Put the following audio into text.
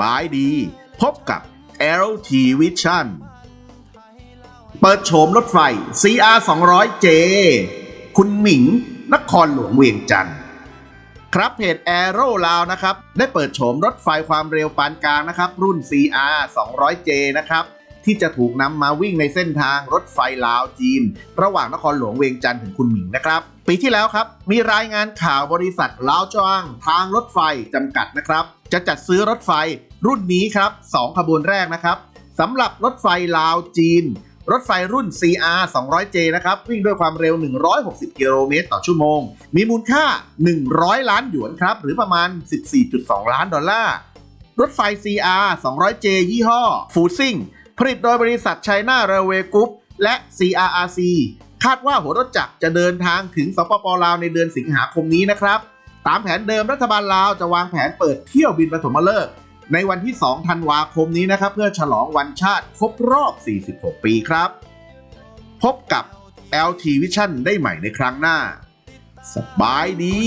บายดี พบกับ LT Vision เปิดโฉมรถไฟ CR 200J คุณหมิง นครหลวงเวียงจันทร์ครับเพจ Aero ลาวนะครับ ได้เปิดโฉมรถไฟความเร็วปานกลางนะครับ รุ่น CR 200J นะครับ ที่จะถูกนำมาวิ่งในเส้นทางรถไฟลาวจีน ระหว่างนครหลวงเวียงจันทร์ถึงคุณหมิงนะครับ ปีที่แล้วครับ มีรายงานข่าวบริษัทลาวจ้างทางรถไฟจำกัดนะครับ จะจัดซื้อรถไฟรุ่นนี้ครับ 2 ขบวนแรกนะครับสำหรับรถไฟลาวจีน รถไฟรุ่น CR 200J นะครับ วิ่งด้วยความเร็ว 160 กิโลเมตรต่อชั่วโมง มีมูลค่า 100 ล้านหยวนครับ หรือประมาณ 14.2 ล้านดอลลาร์ รถไฟ CR 200J ยี่ห้อฟูซิ่งผลิตโดยบริษัท China Railway Group และ CRRC คาดว่าหัวรถจักรจะเดินทางถึงสปปลาวในเดือนสิงหาคมนี้นะครับ ตามแผนเดิมรัฐบาลลาวจะวางแผนเปิดเที่ยวบินปฐมฤกษ์ในวันที่ 2 ธันวาคมนี้นะครับ เพื่อฉลองวันชาติครบรอบ 46 ปีครับ พบกับ LT Vision ได้ใหม่ในครั้งหน้า สบายดี